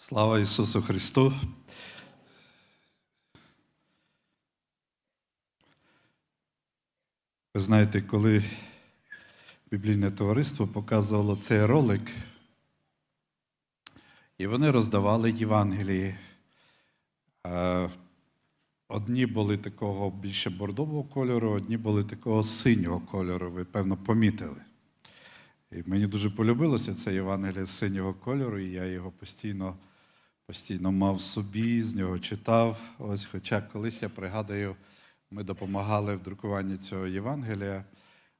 Слава Ісусу Христу! Ви знаєте, коли біблійне товариство показувало цей ролик, і вони роздавали Євангелії. Одні були такого більше бордового кольору, одні були такого синього кольору, ви певно помітили. І мені дуже полюбилося це Євангеліє синього кольору, і я його постійно, постійно мав собі, з нього читав. Ось, хоча колись я пригадую, ми допомагали в друкуванні цього Євангелія.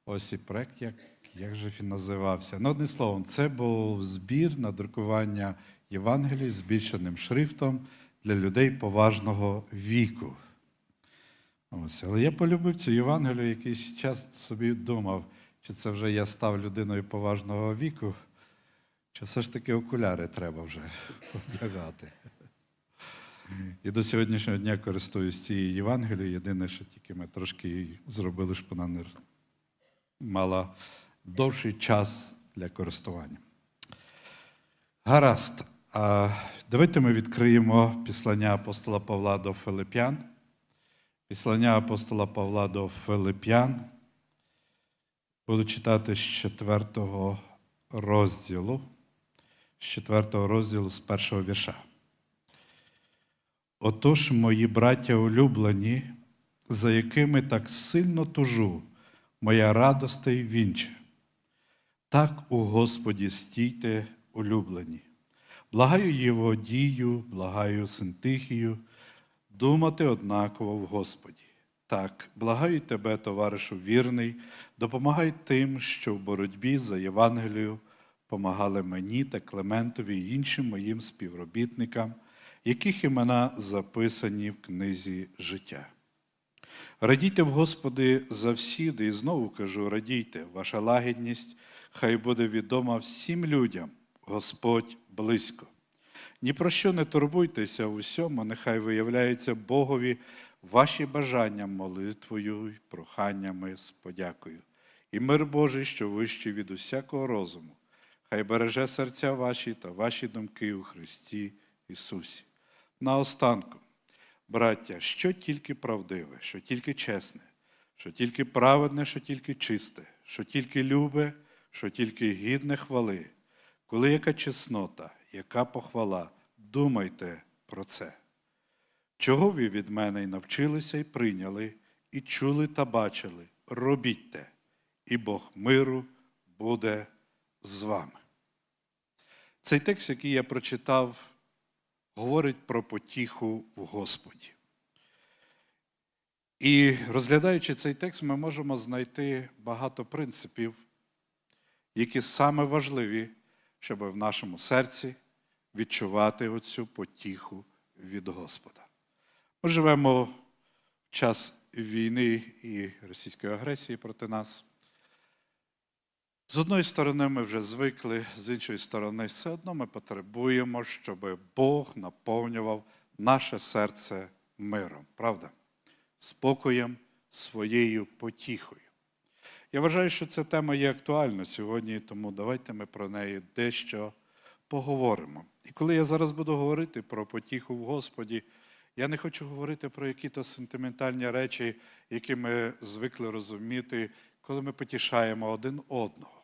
Ось і проект, як, як же він називався. Ну, одним словом, це був збір на друкування Євангелій з збільшеним шрифтом для людей поважного віку. Ось, але я полюбив цю Євангелію, якийсь час собі думав, чи це вже я став людиною поважного віку, чи все ж таки окуляри треба вже одягати. І до сьогоднішнього дня користуюсь цією Євангелією. Єдине, що тільки ми трошки зробили, щоб вона не мала довший час для користування. Гаразд. Давайте ми відкриємо післання апостола Павла до Филип'ян. Післання апостола Павла до Филип'ян. Буду читати з четвертого розділу, з четвертого розділу з першого вірша. Отож, мої браття улюблені, за якими так сильно тужу, моя радосте й вінче. Так у Господі стійте улюблені. Благаю Єводію, благаю Синтихію, думати однаково в Господі. Так, благаю тебе, товаришу вірний, допомагай тим, що в боротьбі за Євангелію помагали мені та Клементові і іншим моїм співробітникам, яких імена записані в книзі життя. Радійте в Господи завсіди, і знову кажу: радійте, ваша лагідність хай буде відома всім людям, Господь близько. Ні про що не турбуйтеся в усьому, нехай виявляється Богові ваші бажання молитвою й проханнями з подякою. І мир Божий, що вищий від усякого розуму, хай береже серця ваші та ваші думки у Христі Ісусі. Наостанку, браття, що тільки правдиве, що тільки чесне, що тільки праведне, що тільки чисте, що тільки любе, що тільки гідне хвали, коли яка чеснота, яка похвала, думайте про це. Чого ви від мене й навчилися і прийняли, і чули та бачили, робіть те, і Бог миру буде з вами. Цей текст, який я прочитав, говорить про потіху в Господі. І розглядаючи цей текст, ми можемо знайти багато принципів, які саме важливі, щоб в нашому серці відчувати оцю потіху від Господа. Ми живемо в час війни і російської агресії проти нас. З одної сторони, ми вже звикли, з іншої сторони, все одно ми потребуємо, щоб Бог наповнював наше серце миром, правда? Спокоєм, своєю потіхою. Я вважаю, що ця тема є актуальна сьогодні, тому давайте ми про неї дещо поговоримо. І коли я зараз буду говорити про потіху в Господі, я не хочу говорити про якісь сентиментальні речі, які ми звикли розуміти, коли ми потішаємо один одного.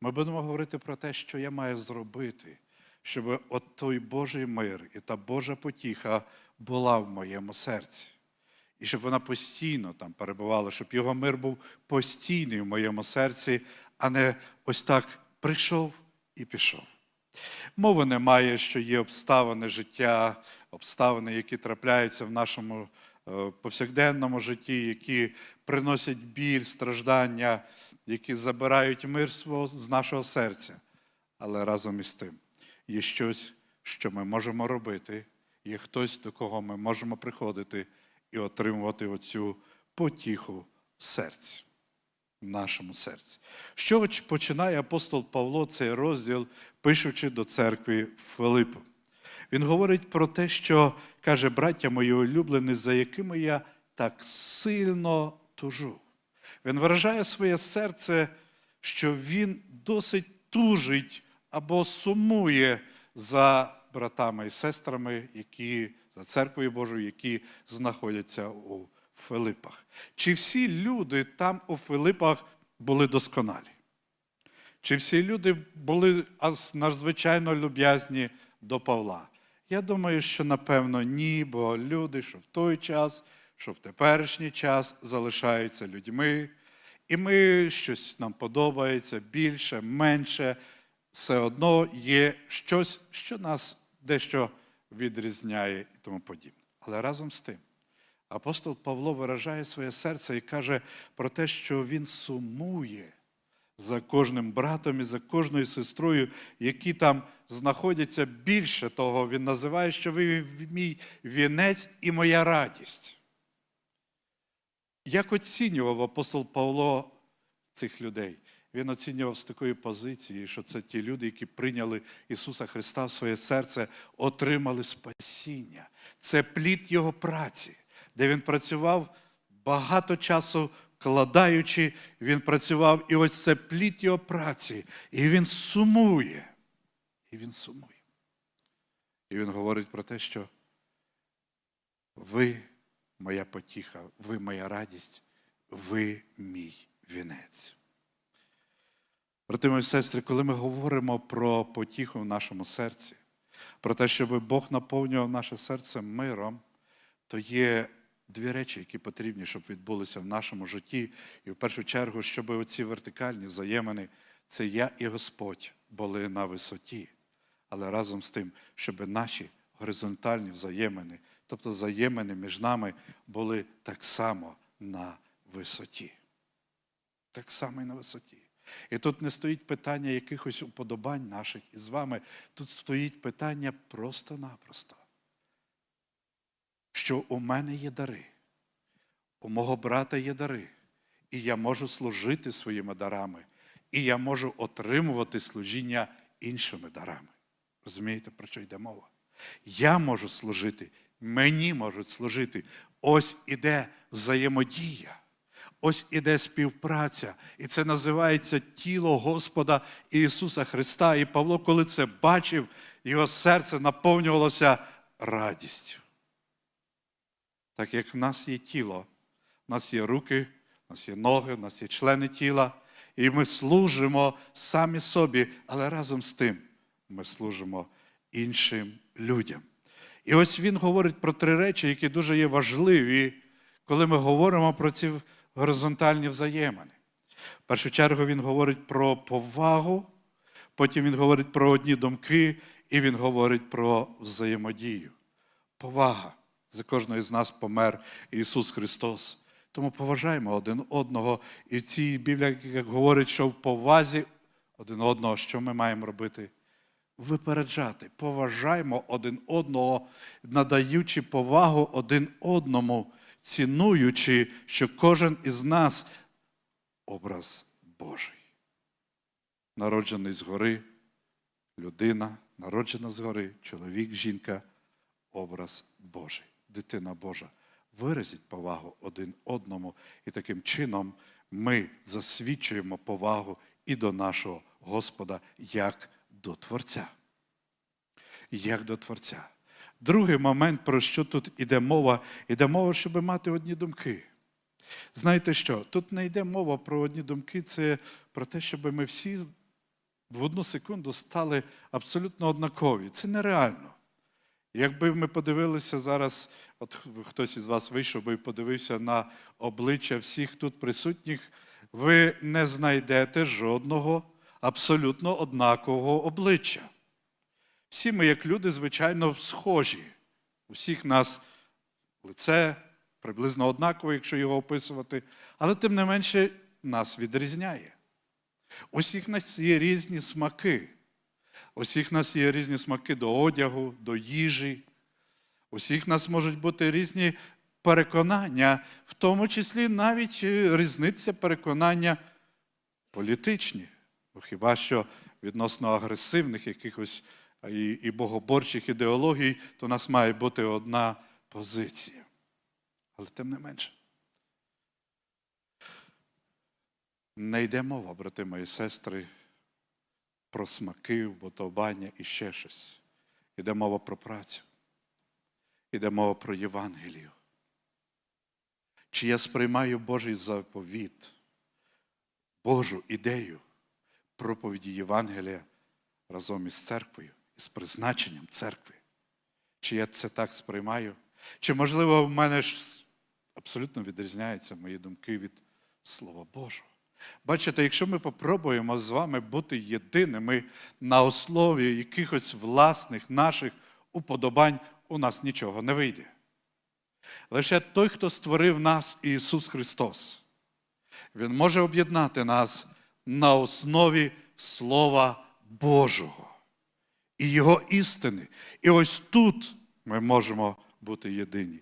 Ми будемо говорити про те, що я маю зробити, щоб от той Божий мир і та Божа потіха була в моєму серці. І щоб вона постійно там перебувала, щоб його мир був постійний в моєму серці, а не ось так прийшов і пішов. Мови немає, що є обставини життя, обставини, які трапляються в нашому е, повсякденному житті, які приносять біль, страждання, які забирають мир з нашого серця. Але разом із тим є щось, що ми можемо робити, є хтось, до кого ми можемо приходити і отримувати оцю потіху в серці, в нашому серці. Чого починає апостол Павло цей розділ, пишучи до церкви Филиппу? Він говорить про те, що каже, браття мої улюблені, за якими я так сильно тужу. Він виражає своє серце, що він досить тужить або сумує за братами і сестрами, які за церквою Божою, які знаходяться у Филипах. Чи всі люди там у Филипах були досконалі? Чи всі люди були надзвичайно люб'язні до Павла? Я думаю, що напевно ні, бо люди, що в той час, що в теперішній час залишаються людьми, і ми щось нам подобається більше, менше, все одно є щось, що нас дещо відрізняє і тому подібне. Але разом з тим, апостол Павло виражає своє серце і каже про те, що він сумує за кожним братом і за кожною сестрою, які там знаходяться більше того, він називає, що ви мій вінець і моя радість. Як оцінював апостол Павло цих людей? Він оцінював з такої позиції, що це ті люди, які прийняли Ісуса Христа в своє серце, отримали спасіння. Це плід Його праці, де він працював багато часу вкладаючи, він працював, і ось це плід його праці. І він сумує. І він сумує. І він говорить про те, що ви моя потіха, ви моя радість, ви мій вінець. Брати мої сестри, коли ми говоримо про потіху в нашому серці, про те, щоб Бог наповнював наше серце миром, то є дві речі, які потрібні, щоб відбулися в нашому житті. І в першу чергу, щоб оці вертикальні взаємини, це я і Господь були на висоті. Але разом з тим, щоб наші горизонтальні взаємини, тобто взаємини між нами, були так само на висоті. Так само і на висоті. І тут не стоїть питання якихось уподобань наших із вами. Тут стоїть питання просто-напросто що у мене є дари, у мого брата є дари, і я можу служити своїми дарами, і я можу отримувати служіння іншими дарами. Розумієте, про що йде мова? Я можу служити, мені можуть служити. Ось іде взаємодія. Ось іде співпраця, і це називається тіло Господа Ісуса Христа. І Павло, коли це бачив, його серце наповнювалося радістю. Так як в нас є тіло, в нас є руки, в нас є ноги, в нас є члени тіла, і ми служимо самі собі, але разом з тим ми служимо іншим людям. І ось він говорить про три речі, які дуже є важливі, коли ми говоримо про ці горизонтальні взаємини. В першу чергу він говорить про повагу, потім він говорить про одні думки, і він говорить про взаємодію. Повага. За кожного з нас помер Ісус Христос. Тому поважаємо один одного. І в цій Біблії говорить, що в повазі один одного, що ми маємо робити? Випереджати, поважаємо один одного, надаючи повагу один одному, цінуючи, що кожен із нас образ Божий. Народжений згори, людина, народжена згори, чоловік, жінка, образ Божий дитина Божа, виразіть повагу один одному, і таким чином ми засвідчуємо повагу і до нашого Господа як до Творця. Як до Творця. Другий момент, про що тут іде мова, іде мова, щоб мати одні думки. Знаєте що? Тут не йде мова про одні думки, це про те, щоб ми всі в одну секунду стали абсолютно однакові. Це нереально. Якби ми подивилися зараз, от хтось із вас вийшов би і подивився на обличчя всіх тут присутніх, ви не знайдете жодного абсолютно однакового обличчя. Всі ми, як люди, звичайно, схожі. У всіх нас лице приблизно однакове, якщо його описувати, але тим не менше нас відрізняє. У всіх нас є різні смаки. Усіх нас є різні смаки до одягу, до їжі. Усіх нас можуть бути різні переконання, в тому числі навіть е, різниця переконання політичні. Бо хіба що відносно агресивних якихось і, і богоборчих ідеологій, то у нас має бути одна позиція. Але тим не менше. Не йде мова, брати мої сестри, про смаки, вподобання і ще щось. Іде мова про працю. Іде мова про Євангелію. Чи я сприймаю Божий заповіт, Божу ідею проповіді Євангелія разом із церквою, із призначенням церкви? Чи я це так сприймаю? Чи, можливо, в мене ж абсолютно відрізняються мої думки від Слова Божого? Бачите, якщо ми попробуємо з вами бути єдиними на основі якихось власних наших уподобань, у нас нічого не вийде. Лише той, хто створив нас, Ісус Христос, Він може об'єднати нас на основі Слова Божого і Його істини. І ось тут ми можемо бути єдині.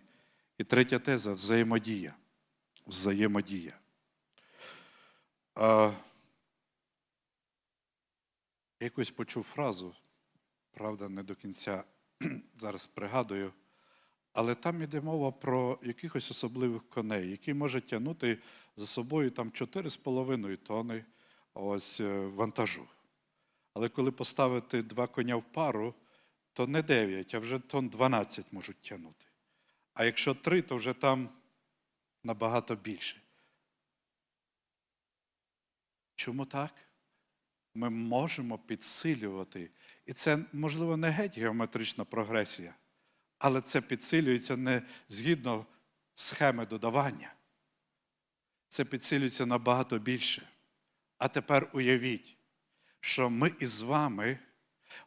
І третя теза взаємодія. Взаємодія. А, якось почув фразу, правда, не до кінця зараз пригадую, але там іде мова про якихось особливих коней, які можуть тягнути за собою там 4,5 тони ось, е, вантажу. Але коли поставити два коня в пару, то не 9, а вже тон 12 можуть тягнути. А якщо три, то вже там набагато більше. Чому так? Ми можемо підсилювати. І це, можливо, не геть геометрична прогресія, але це підсилюється не згідно схеми додавання. Це підсилюється набагато більше. А тепер уявіть, що ми із вами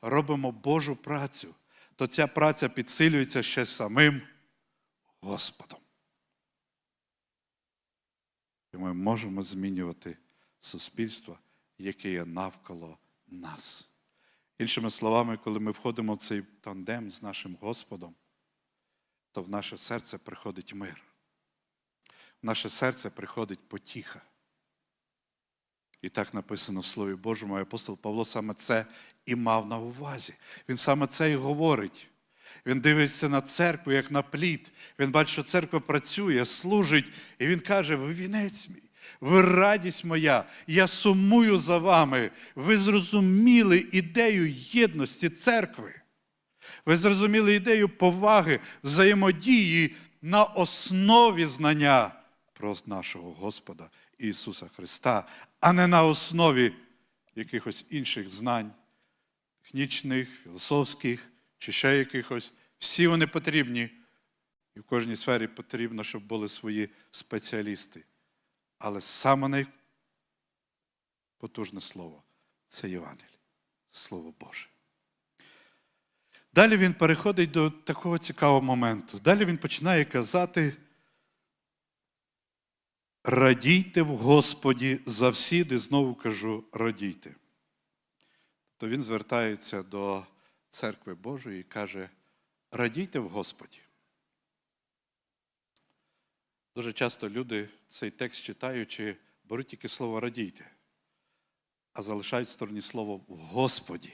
робимо Божу працю, то ця праця підсилюється ще самим Господом. І ми можемо змінювати суспільство, яке є навколо нас. Іншими словами, коли ми входимо в цей тандем з нашим Господом, то в наше серце приходить мир. В наше серце приходить потіха. І так написано в Слові Божому, і апостол Павло саме це і мав на увазі. Він саме це і говорить. Він дивиться на церкву, як на плід. Він бачить, що церква працює, служить, і він каже: ви вінець мій, ви радість моя, я сумую за вами. Ви зрозуміли ідею єдності церкви. Ви зрозуміли ідею поваги, взаємодії на основі знання про нашого Господа Ісуса Христа, а не на основі якихось інших знань, технічних, філософських чи ще якихось. Всі вони потрібні. І в кожній сфері потрібно, щоб були свої спеціалісти. Але саме найпотужне слово це Євангеліє, Слово Боже. Далі він переходить до такого цікавого моменту. Далі він починає казати: радійте в Господі завсіди, знову кажу, радійте. То він звертається до церкви Божої і каже: радійте в Господі. Дуже часто люди цей текст читаючи, беруть тільки слово радійте, а залишають в стороні слово в Господі.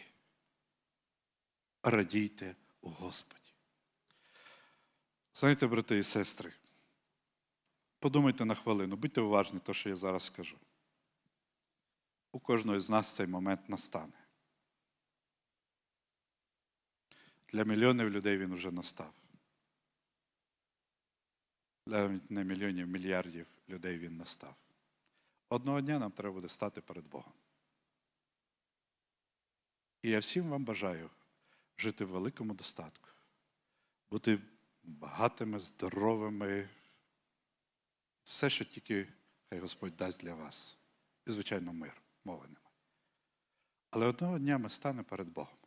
Радійте у Господі. Знаєте, брати і сестри, подумайте на хвилину, будьте уважні, то, що я зараз скажу. У кожного з нас цей момент настане. Для мільйонів людей він вже настав. Для не мільйонів, мільярдів людей він настав. Одного дня нам треба буде стати перед Богом. І я всім вам бажаю жити в великому достатку, бути багатими, здоровими, все, що тільки хай Господь дасть для вас. І, звичайно, мир, мови нема. Але одного дня ми станемо перед Богом.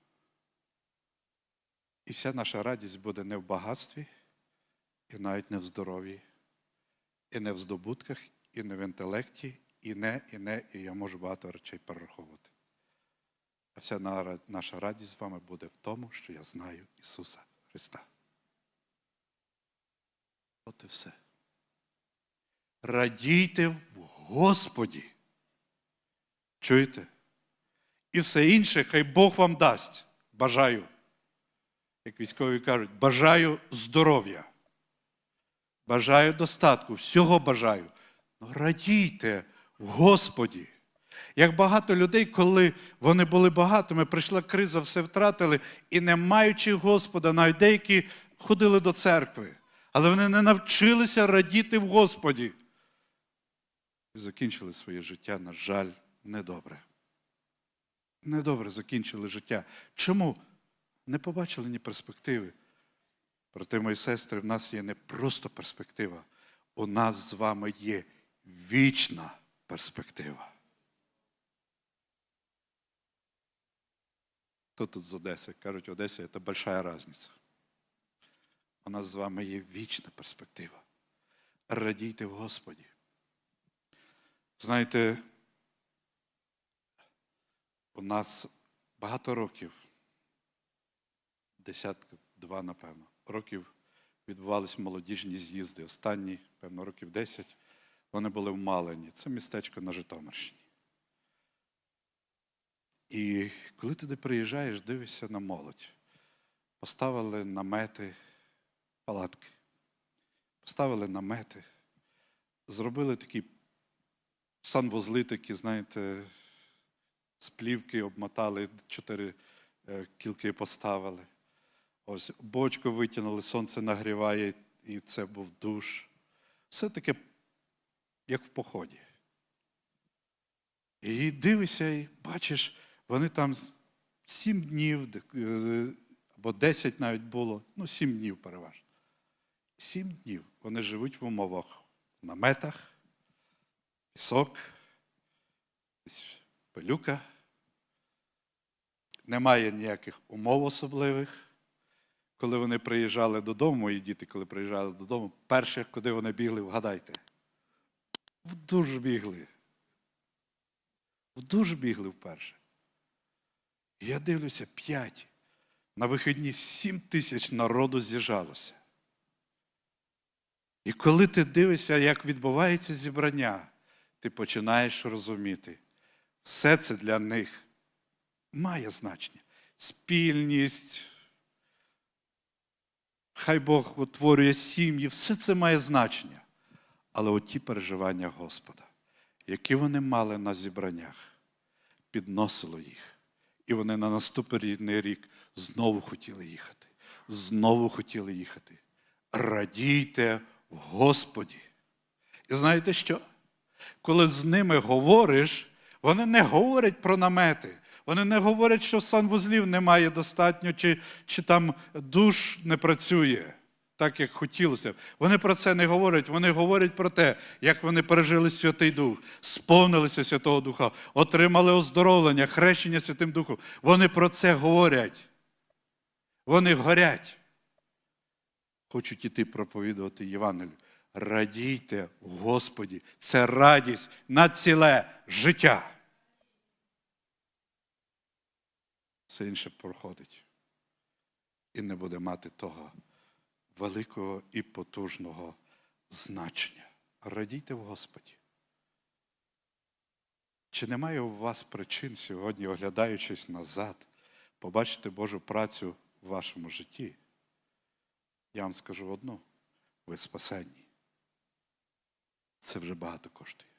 І вся наша радість буде не в багатстві, і навіть не в здоров'ї, і не в здобутках, і не в інтелекті, і не, і не, і я можу багато речей перераховувати. А вся наша радість з вами буде в тому, що я знаю Ісуса Христа. От і все. Радійте в Господі. Чуєте? І все інше, хай Бог вам дасть. Бажаю. Як військові кажуть, бажаю здоров'я. Бажаю достатку, всього бажаю. Ну, радійте в Господі. Як багато людей, коли вони були багатими, прийшла криза, все втратили, і не маючи Господа, навіть деякі ходили до церкви, але вони не навчилися радіти в Господі. Закінчили своє життя, на жаль, недобре. Недобре закінчили життя. Чому? Не побачили ні перспективи. Проте, мої сестри, в нас є не просто перспектива, у нас з вами є вічна перспектива. Хто тут з Одеси? Кажуть, Одеса це велика різниця. У нас з вами є вічна перспектива. Радійте в Господі. Знаєте, у нас багато років, десятка, два, напевно, років відбувались молодіжні з'їзди. Останні, певно, років 10, вони були в Малині. Це містечко на Житомирщині. І коли туди приїжджаєш, дивишся на молодь. Поставили намети, палатки, поставили намети, зробили такі санвузли, такі, знаєте, з плівки обмотали, чотири е, кілки поставили. Ось бочку витягнули, сонце нагріває, і це був душ. Все таке, як в поході. І дивишся, і бачиш, вони там сім днів, е, або десять навіть було, ну, сім днів переважно. Сім днів вони живуть в умовах в наметах, пісок, пилюка. Немає ніяких умов особливих. Коли вони приїжджали додому, мої діти, коли приїжджали додому, перше, куди вони бігли, вгадайте. В душ бігли. В душ бігли вперше. Я дивлюся, п'ять. На вихідні сім тисяч народу з'їжджалося. І коли ти дивишся, як відбувається зібрання, ти починаєш розуміти, все це для них має значення. Спільність, хай Бог утворює сім'ї, все це має значення. Але оті переживання Господа, які вони мали на зібраннях, підносило їх. І вони на наступний рік знову хотіли їхати. Знову хотіли їхати. Радійте в Господі. І знаєте що? Коли з ними говориш, вони не говорять про намети. Вони не говорять, що санвузлів немає достатньо, чи, чи там душ не працює так, як хотілося. Вони про це не говорять. Вони говорять про те, як вони пережили Святий Дух, сповнилися Святого Духа, отримали оздоровлення, хрещення Святим Духом. Вони про це говорять. Вони горять. Хочуть іти проповідувати Євангелію. Радійте Господі. Це радість на ціле життя. Все інше проходить і не буде мати того великого і потужного значення. Радійте в Господі. Чи немає у вас причин сьогодні, оглядаючись назад, побачити Божу працю в вашому житті? Я вам скажу одну: ви спасенні. Це вже багато коштує.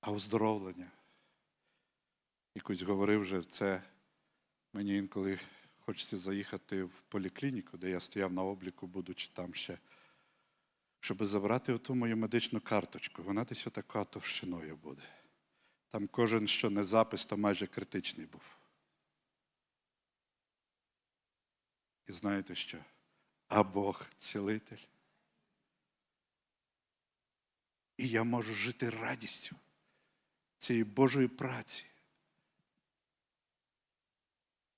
А оздоровлення. Якось говорив вже це. Мені інколи хочеться заїхати в поліклініку, де я стояв на обліку, будучи там ще, щоб забрати оту мою медичну карточку. Вона десь отака товщиною буде. Там кожен, що не запис, то майже критичний був. І знаєте що? А Бог цілитель. І я можу жити радістю цієї Божої праці.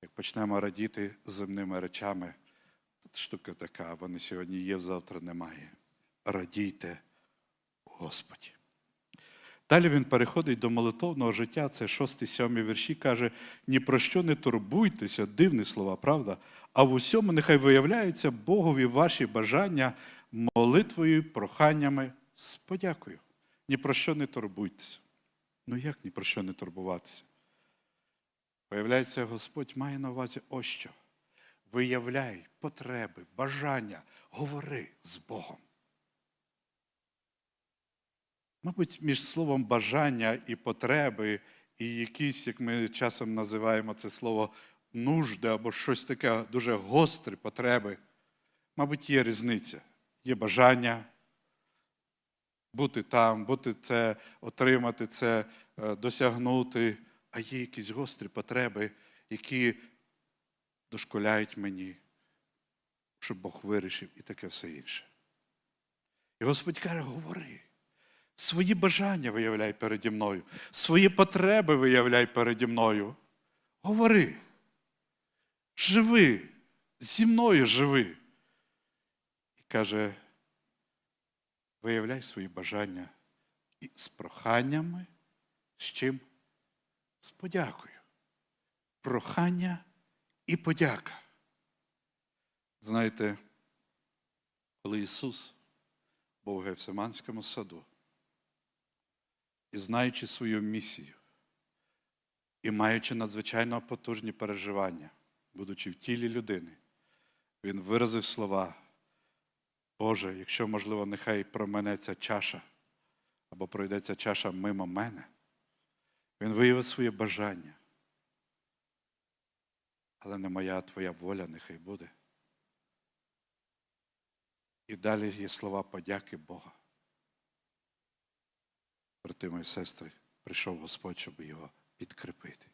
Як почнемо радіти земними речами, тут штука така, вони сьогодні є, завтра немає. Радійте Господі. Далі він переходить до молитовного життя, це 6-7 вірші, каже: ні про що не турбуйтеся, дивні слова, правда? А в усьому нехай виявляються Богові ваші бажання молитвою, проханнями з подякою. Ні про що не турбуйтеся. Ну як ні про що не турбуватися? Виявляється, Господь має на увазі ось що. Виявляй потреби, бажання, говори з Богом. Мабуть, між словом бажання і потреби, і якісь, як ми часом називаємо це слово, нужди або щось таке дуже гостре потреби, мабуть, є різниця. Є бажання бути там, бути це, отримати це, е, досягнути, а є якісь гострі потреби, які дошколяють мені, щоб Бог вирішив і таке все інше. І Господь каже, говори. Свої бажання виявляй переді мною, свої потреби виявляй переді мною. Говори. Живи, зі мною живи. І каже, виявляй свої бажання і з проханнями, з чим? З подякою. Прохання і подяка. Знаєте, коли Ісус був у Гефсиманському саду, і знаючи свою місію, і маючи надзвичайно потужні переживання, будучи в тілі людини, він виразив слова, Боже, якщо можливо, нехай променеться чаша, або пройдеться чаша мимо мене, він виявив своє бажання. Але не моя, а твоя воля нехай буде. І далі є слова подяки Бога. Брати мої сестри, прийшов Господь, щоб його підкріпити.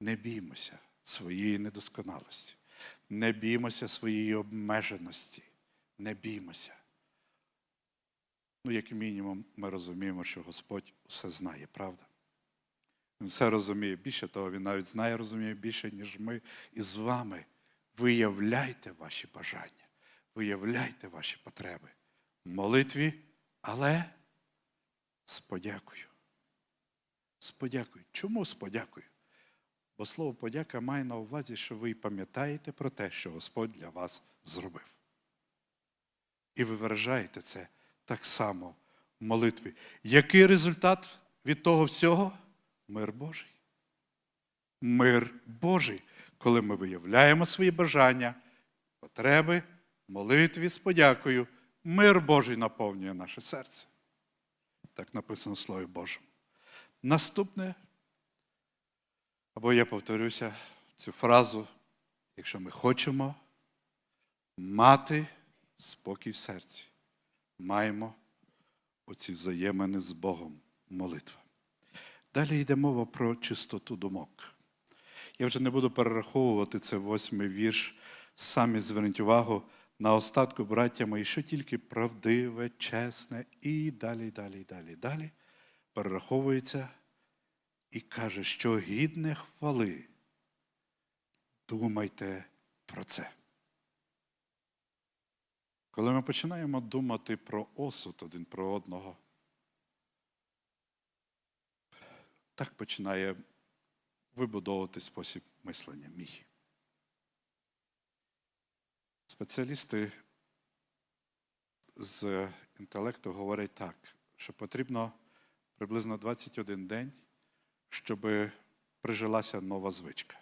Не біймося своєї недосконалості, не біймося своєї обмеженості, не біймося. Ну, як мінімум, ми розуміємо, що Господь все знає, правда? Він все розуміє більше того, він навіть знає, розуміє більше, ніж ми. І з вами виявляйте ваші бажання, виявляйте ваші потреби в молитві, але з подякою. З подякою. Чому з подякою? Бо слово подяка має на увазі, що ви пам'ятаєте про те, що Господь для вас зробив. І ви виражаєте це так само в молитві. Який результат від того всього? Мир Божий. Мир Божий, коли ми виявляємо свої бажання, потреби, молитві з подякою, мир Божий наповнює наше серце. Так написано в Слові Божому. Наступне, або я повторюся цю фразу, якщо ми хочемо мати спокій в серці, маємо оці взаємини з Богом молитва. Далі йде мова про чистоту думок. Я вже не буду перераховувати це восьмий вірш. Самі зверніть увагу на остатку, браття мої, що тільки правдиве, чесне, і далі, далі, і далі, і далі перераховується і каже, що гідне хвали. Думайте про це. Коли ми починаємо думати про осуд один про одного, так починає вибудовувати спосіб мислення мій. Спеціалісти з інтелекту говорять так, що потрібно приблизно 21 день, щоб прижилася нова звичка,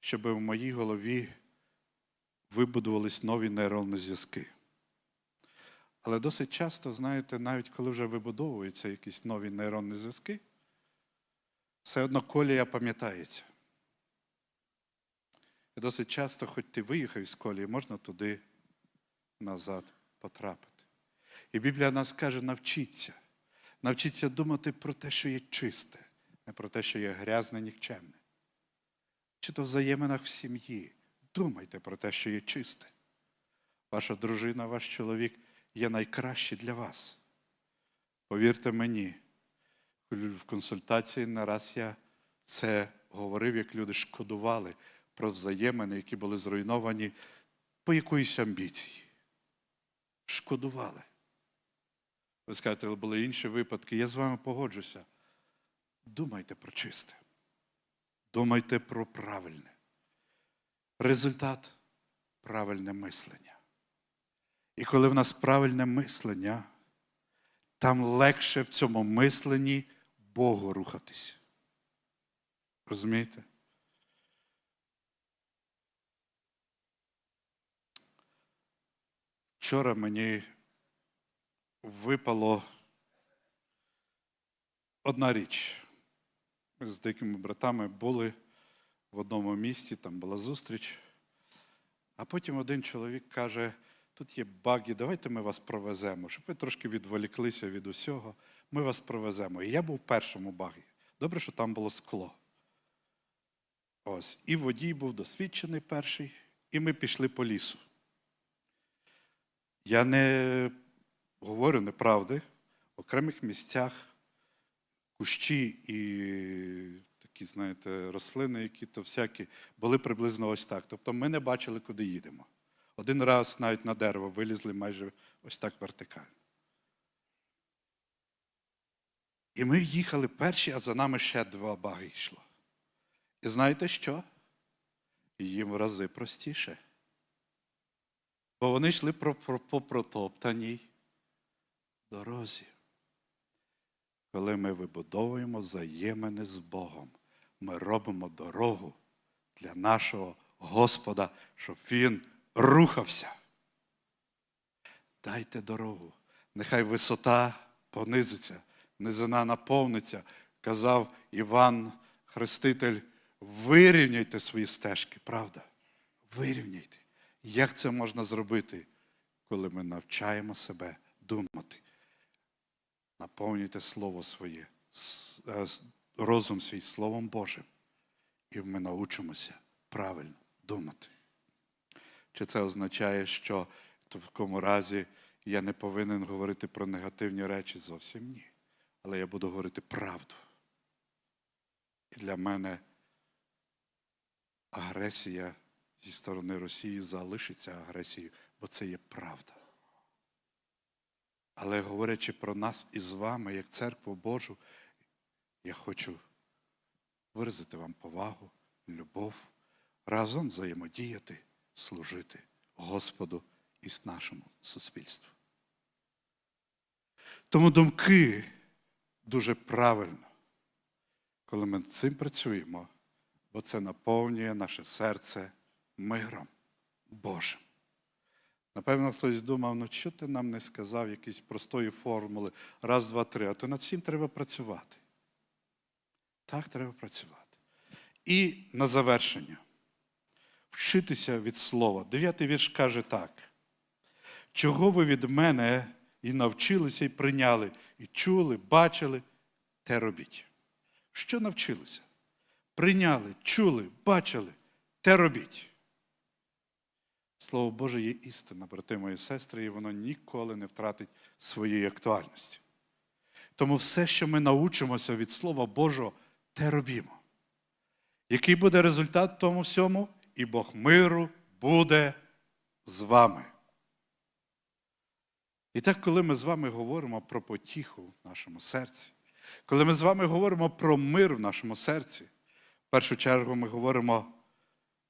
щоб в моїй голові вибудувались нові нейронні зв'язки. Але досить часто, знаєте, навіть коли вже вибудовуються якісь нові нейронні зв'язки, все одно колія пам'ятається. І досить часто, хоч ти виїхав із колії, можна туди назад потрапити. І Біблія нас каже, навчіться. Навчіться думати про те, що є чисте, не про те, що є грязне, нікчемне. Чи то в взаєминах в сім'ї. Думайте про те, що є чисте. Ваша дружина, ваш чоловік є найкращі для вас. Повірте мені, в консультації не раз я це говорив, як люди шкодували про взаємини, які були зруйновані по якоїсь амбіції. Шкодували. Ви скажете, були інші випадки. Я з вами погоджуся. Думайте про чисте. Думайте про правильне. Результат правильне мислення. І коли в нас правильне мислення, там легше в цьому мисленні Богу рухатись. Розумієте? Вчора мені випало одна річ. Ми з деякими братами були в одному місті, там була зустріч. А потім один чоловік каже: тут є баги, давайте ми вас провеземо, щоб ви трошки відволіклися від усього. Ми вас провеземо. І я був в першому багі. Добре, що там було скло. Ось. І водій був досвідчений перший, і ми пішли по лісу. Я не говорю неправди. В окремих місцях кущі і такі, знаєте, рослини, які то всякі, були приблизно ось так. Тобто ми не бачили, куди їдемо. Один раз навіть на дерево вилізли майже ось так вертикально. І ми їхали перші, а за нами ще два баги йшло. І знаєте що? Їм в рази простіше. Бо вони йшли по протоптаній дорозі. Коли ми вибудовуємо взаємини з Богом, ми робимо дорогу для нашого Господа, щоб Він рухався. Дайте дорогу. Нехай висота понизиться, низина наповниться, казав Іван Хреститель, вирівняйте свої стежки, правда? Вирівняйте. Як це можна зробити, коли ми навчаємо себе думати? Наповнюйте Слово своє, е, розум свій Словом Божим, і ми научимося правильно думати. Чи це означає, що в такому разі я не повинен говорити про негативні речі? Зовсім ні. Але я буду говорити правду. І для мене агресія зі сторони Росії залишиться агресією, бо це є правда. Але говорячи про нас із вами, як церкву Божу, я хочу виразити вам повагу, любов, разом взаємодіяти, служити Господу і нашому суспільству. Тому думки дуже правильно, коли ми над цим працюємо, бо це наповнює наше серце миром Божим. Напевно, хтось думав, ну що ти нам не сказав якісь простої формули, раз, два, три, а то над цим треба працювати. Так треба працювати. І на завершення. Вчитися від слова. Дев'ятий вірш каже так. Чого ви від мене і навчилися, і прийняли, і чули, бачили, те робіть. Що навчилися? Прийняли, чули, бачили, те робіть. Слово Боже є істина, брати мої сестри, і воно ніколи не втратить своєї актуальності. Тому все, що ми научимося від Слова Божого, те робімо. Який буде результат тому всьому? І Бог миру буде з вами. І так, коли ми з вами говоримо про потіху в нашому серці, коли ми з вами говоримо про мир в нашому серці, в першу чергу ми говоримо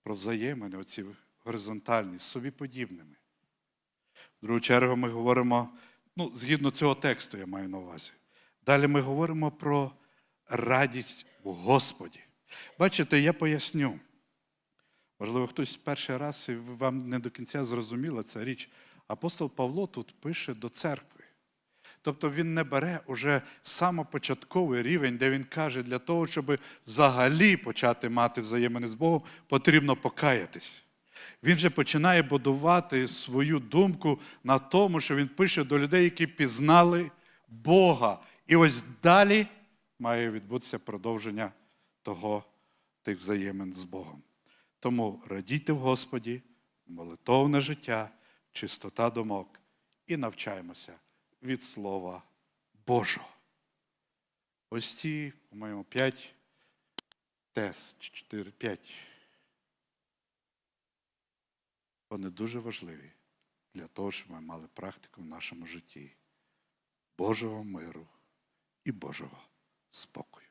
про взаємини, оці горизонтальні, з собі подібними. В другу чергу ми говоримо, ну, згідно цього тексту, я маю на увазі. Далі ми говоримо про радість в Господі. Бачите, я поясню. Можливо, хтось перший раз і вам не до кінця зрозуміла ця річ. Апостол Павло тут пише до церкви. Тобто він не бере уже самопочатковий рівень, де він каже, для того, щоб взагалі почати мати взаємини з Богом, потрібно покаятись. Він вже починає будувати свою думку на тому, що він пише до людей, які пізнали Бога. І ось далі має відбутися продовження того, тих взаємин з Богом. Тому радійте в Господі, молитовне життя, чистота думок і навчаємося від Слова Божого. Ось ці, по-моєму, п'ять тез, чотири, п'ять. Вони дуже важливі для того, щоб ми мали практику в нашому житті Божого миру і Божого spokój.